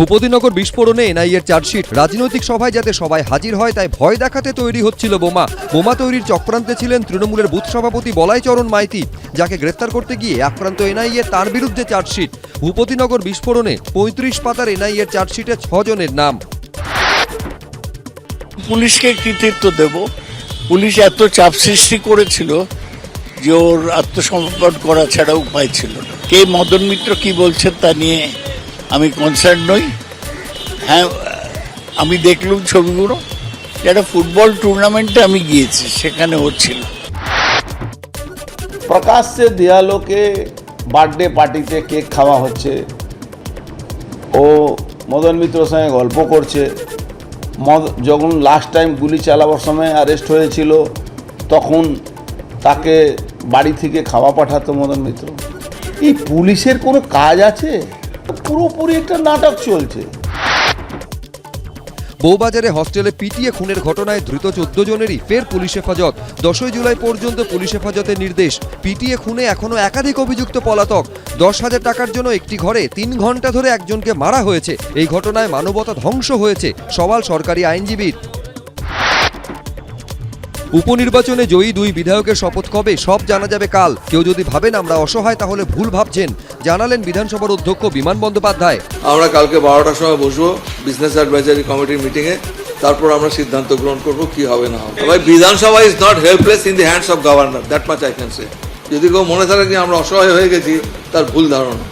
ভূপতিনগর বিস্ফোরণে এনআইএর চার্জশিট। রাজনৈতিক সভায় যাতে সবাই হাজির হয়, তাই ভয় দেখাতে তৈরি হচ্ছিল বোমা। বোমা তৈরির চক্রান্তে ছিলেন তৃণমূলের বুথ সভাপতি বলাইচরণ মাইতি, যাকে গ্রেফতার করতে গিয়ে আক্রান্ত এনআইএ তার বিরুদ্ধে চার্জশিট। ভূপতিনগর বিস্ফোরণে পঁয়ত্রিশ পাতার এনআইএর চার্জশিটে ছজনের নাম। পুলিশকে কৃতিত্ব দেব। পুলিশ এত চাপ সৃষ্টি করেছিল যে ওর আত্মসমর্পণ করা ছাড়া উপায় ছিল না। কে মদন মিত্র কি বলছেন তা নিয়ে আমি কনসার্ট নই। হ্যাঁ আমি দেখলুম ছবিগুলো। একটা ফুটবল টুর্নামেন্টে আমি গিয়েছি, সেখানে ওর ছিল। প্রকাশ্যে দেয়ালোকে বার্থডে পার্টিতে কেক খাওয়া হচ্ছে। ও মদন মিত্রর সঙ্গে গল্প করছে। মদ, যখন লাস্ট টাইম গুলি চালাবার সময় অ্যারেস্ট হয়েছিল, তখন তাকে বাড়ি থেকে খাওয়া পাঠাতো মদন মিত্র। এই পুলিশের কোনো কাজ আছে? পুরোপুরি একটা নাটক চলছে। বউবাজারে হস্টেলে পিটিয়ে খুনের ঘটনায় ধৃত চোদ্দ জনেরই ফের পুলিশ হেফাজত। দশই জুলাই পর্যন্ত পুলিশ হেফাজতের নির্দেশ। পিটিয়ে খুনে এখনও একাধিক অভিযুক্ত পলাতক। দশ হাজার টাকার জন্য একটি ঘরে তিন ঘণ্টা ধরে একজনকে মারা হয়েছে। এই ঘটনায় মানবতা ধ্বংস হয়েছে, সওয়াল সরকারি আইনজীবীর। উপনির্বাচনে জয়ী দুই বিধায়কের শপথ কবে? সব জানা যাবে কাল। কেউ যদি ভাবেন আমরা অসহায় তাহলে ভুল ভাবছেন। জানালেন বিধানসভার অধ্যক্ষ বিমান বন্দ্যোপাধ্যায়। আমরা কালকে বারোটার সময় বসবো বিজনেস অ্যাডভাইজারি কমিটির মিটিংয়ে তারপর আমরা সিদ্ধান্ত গ্রহণ করব কি হবে না হবে। ভাই Vidhan Sabha is not helpless in the hands of governor that much I can say যদি কেউ মনে থাকে যে আমরা অসহায় হয়ে গেছি তার ভুল ধারণা।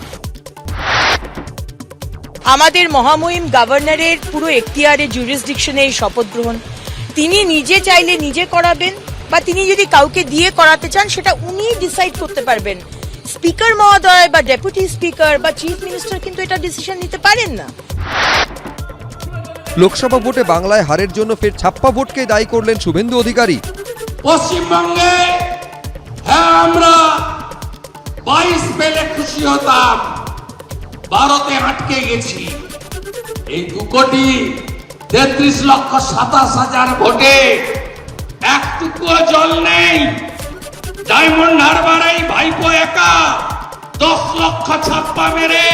আমাদের মহামহিম গভর্নরের পুরো এখতিয়ারে জুরিসডিকশনে এই শপথ গ্রহণ। তিনি নিজে চাইলে নিজে করাবেন বা তিনি যদি কাউকে দিয়ে করাতে চান সেটা উনি ডিসাইড করতে পারবেন। স্পিকার মহোদয় বা ডেপুটি স্পিকার বা চিফ মিনিস্টার কিন্তু এটা ডিসিশন নিতে পারেন না। লোকসভা ভোটে বাংলায় হারের জন্য ফের ছাপ্পা ভোটকে দায়ী করলেন শুভেন্দু অধিকারী। পশ্চিমবঙ্গে হ্যাঁ আমরা বাইশ পেলে খুশি হতাম ভারতে আটকে গেছি। এই দু কোটি তেত্রিশ লক্ষ সাতাশ হাজার ভোটে একটুকুও জল নেই। ডায়মন্ড হারবার এই ভাইপো একা দশ লক্ষ ছাপ্পা মেরে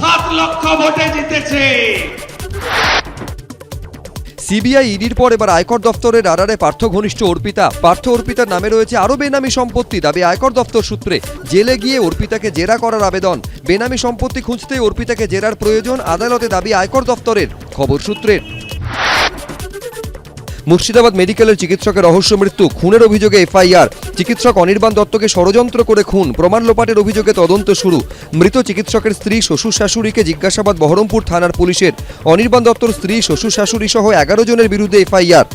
সাত লক্ষ ভোটে জিতেছে। সিবিআই ইডির পর এবার আয়কর দপ্তরের আড়ারে পার্থ ঘনিষ্ঠ অর্পিতা। পার্থ অর্পিতার নামে রয়েছে আরও বেনামি সম্পত্তি দাবি আয়কর দপ্তর সূত্রে। জেলে গিয়ে অর্পিতাকে জেরা করার আবেদন। বেনামি সম্পত্তি খুঁজতে অর্পিতাকে জেরার প্রয়োজন, আদালতে দাবি আয়কর দপ্তরের। খবর সূত্রের। মুর্শিদাবাদ মেডিকেলের চিকিৎসকের রহস্য মৃত্যু, খুনের অভিযোগে এফআইআর। চিকিৎসক অনির্বাণ দত্তকে ষড়যন্ত্র করে খুন, প্রমাণ লোপাটের অভিযোগে তদন্ত শুরু। মৃত চিকিৎসকের স্ত্রী, শ্বশুর শাশুড়িকে জিজ্ঞাসাবাদ বহরমপুর থানার পুলিশের। অনির্বাণ দত্তর স্ত্রী, শ্বশুর শাশুড়ি সহ এগারো জনের বিরুদ্ধে এফআইআর।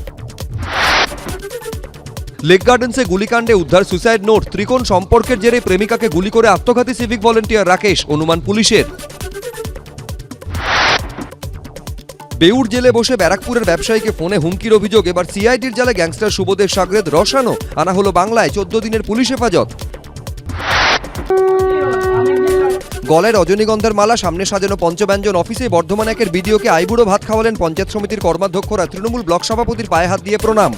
লেক গার্ডেন্সে গুলিকাণ্ডে উদ্ধার সুসাইড নোট, ত্রিকোণ সম্পর্কের জেরে প্রেমিকাকে গুলি করে আত্মঘাতী সিভিক ভলেন্টিয়ার রাকেশ, অনুমান পুলিশের। বেউর জেলে বসে ব্যারাকপুরের ব্যবসায়ীকে ফোনে হুমকির অভিযোগ। এবার সিআইডির জালে গ্যাংস্টার সুবোধের সাগরেদ রসানো আনা হলো বাংলায় চোদ্দ দিনের পুলিশ হেফাজত। গলায় রজনীগন্ধার মালা, সামনে সাজানো পঞ্চব্যঞ্জন অফিসে বর্ধমান একের বিডিওকে আইবুড়ো ভাত খাওয়ালেন পঞ্চায়েত সমিতির কর্মাধ্যক্ষরা তৃণমূল ব্লক সভাপতির পায়ে হাত দিয়ে প্রণাম।